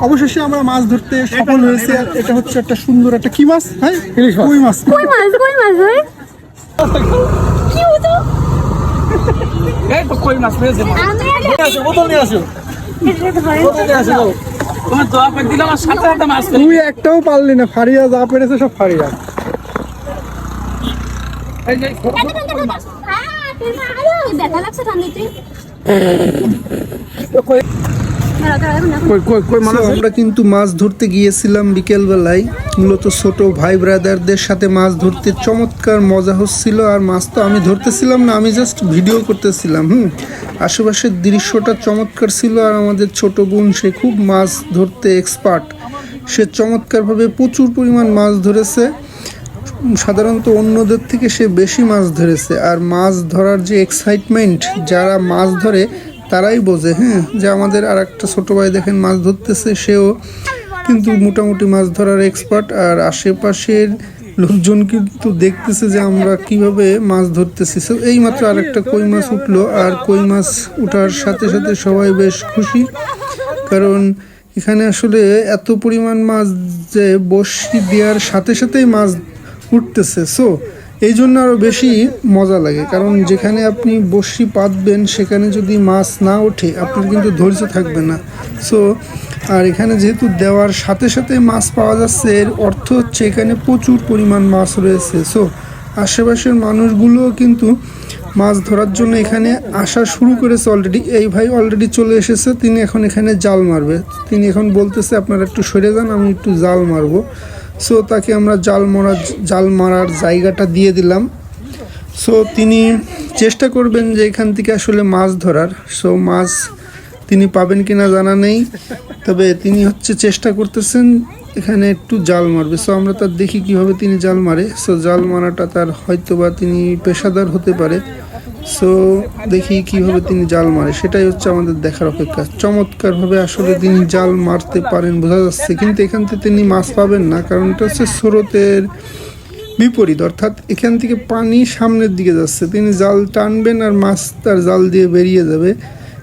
অবশেষে আমরা মাছ ধরতে সফল হয়েছে আর এটা হচ্ছে একটা সুন্দর একটা কি মাছ? হ্যাঁ? ইলিশ মাছ। কই মাছ? কই মাছ? কই মাছ ভাই? কি হতো এই তো কই মাছ পেয়েছে? আমি বোতল নিয়ে আসো। এটা বোতল নিয়ে আসো তোমার দিলাম আর সাথে সাথে মাছ তুই একটাও পারলি না ফারিয়া যা পেরেছে সব ফারিয়া। এই যে হ্যাঁ দেখা লাগছে ঠান্ডিতে আমরা কিন্তু মাছ ধরতে গিয়েছিলাম বিকেল বেলায় মূলত ছোট ভাই ব্রাদারদের সাথে মাছ ধরতে চমৎকার মজা হচ্ছিল আর মাছ তো আমি ধরতেছিলাম না আমি জাস্ট ভিডিও করতেছিলাম হুম। আশেপাশের দৃশ্যটা চমৎকার ছিল আর আমাদের ছোট বোন সে খুব মাছ ধরতে এক্সপার্ট সে চমৎকারভাবে প্রচুর পরিমাণ মাছ ধরেছে। সাধারণত অন্যদের থেকে সে বেশি মাছ ধরেছে আর মাছ ধরার যে এক্সাইটমেন্ট যারা মাছ ধরে তারাই বোঝে হ্যাঁ যে আমাদের আর একটা ছোটো ভাই দেখেন মাছ ধরতেছে, সেও কিন্তু মোটামুটি মাছ ধরার এক্সপার্ট আর আশেপাশের লোকজন কিন্তু দেখতেছে যে আমরা কীভাবে মাছ ধরতেছি। সো এই মাত্র আর একটা কই মাছ উঠল, আর কই মাছ উঠার সাথে সাথে সবাই বেশ খুশি, কারণ এখানে আসলে এত পরিমাণ মাছ যে বসি দেওয়ার সাথে সাথেই মাছ উঠতেছে। সো এই জন্য আরও বেশি মজা লাগে। কারণ যেখানে আপনি বসি পাতবেন, সেখানে যদি মাছ না ওঠে, আপনার কিন্তু ধৈর্য থাকবে না। সো আর এখানে যেহেতু দেওয়ার সাথে সাথে মাছ পাওয়া যাচ্ছে, এর অর্থ হচ্ছে এখানে প্রচুর পরিমাণ মাছ রয়েছে। সো আশেপাশের মানুষগুলোও কিন্তু মাছ ধরার জন্য এখানে আসা শুরু করেছে অলরেডি এই ভাই অলরেডি চলে এসেছে, তিনি এখন এখানে জাল মারবে। তিনি এখন বলতেছে, আপনারা একটু সরে যান, আমি একটু জাল মারবো। সো তাকে আমরা জাল মারার জাল মারার জায়গাটা দিয়ে দিলাম। সো তিনি চেষ্টা করবেন যে এখান থেকে আসলে মাছ ধরার। সো মাছ তিনি পাবেন কিনা জানা নেই। তবে তিনি হচ্ছে চেষ্টা করতেছেন এখানে একটু জাল মারবে। সো আমরা তার দেখি কীভাবে তিনি জাল মারে। সো জাল মারাটা তার হয়তো বা তিনি পেশাদার হতে পারে। সো দেখি কীভাবে তিনি জাল মারে। সেটাই হচ্ছে আমাদের দেখার অপেক্ষা। চমৎকারভাবে আসলে তিনি জাল মারতে পারেন বোঝা যাচ্ছে। কিন্তু এখান থেকে তিনি মাছ পাবেন না। কারণ এটা হচ্ছে স্রোতের বিপরীত। অর্থাৎ এখান থেকে পানি সামনের দিকে যাচ্ছে। তিনি জাল টানবেন আর মাছ তার জাল দিয়ে বেরিয়ে যাবে।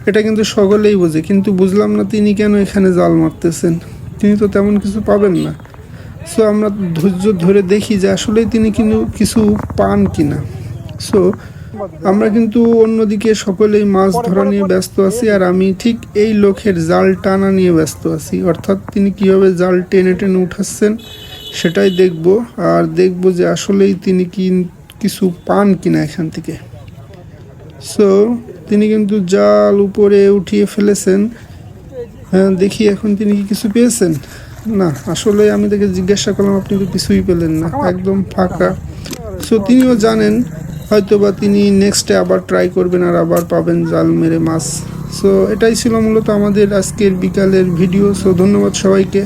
এটা কিন্তু সকলেই বোঝে। কিন্তু বুঝলাম না তিনি কেন এখানে জাল মারতেছেন। তিনি তো তেমন কিছু পাবেন না। সো আমরা ধৈর্য ধরে দেখি যে আসলেই তিনি কিন্তু কিছু পান কিনা। সো আমরা কিন্তু অন্যদিকে সকলেই মাছ ধরা নিয়ে ব্যস্ত আছি আর আমি ঠিক এই লোকের জাল টানা নিয়ে ব্যস্ত আছি। অর্থাৎ তিনি কীভাবে জাল টেনে টেনে উঠাচ্ছেন সেটাই দেখব আর দেখব যে আসলেই তিনি কি কিছু পান কিনা এখান থেকে। সো তিনি কিন্তু জাল উপরে উঠিয়ে ফেলেছেন। দেখি এখন তিনি কি কিছু পেয়েছেন? না, আসলে আমি তাকে জিজ্ঞাসা করলাম, আপনি তো কিছুই পেলেন না, একদম ফাঁকা। সো তিনিও জানেন হয়তো বা তিনি নেক্সটে আবার ট্রাই করবেন আর আবার পাবেন জাল মেরে মাছ। সো এটাই ছিল মূলত আমাদের আজকের বিকালের ভিডিও সো ধন্যবাদ সবাইকে।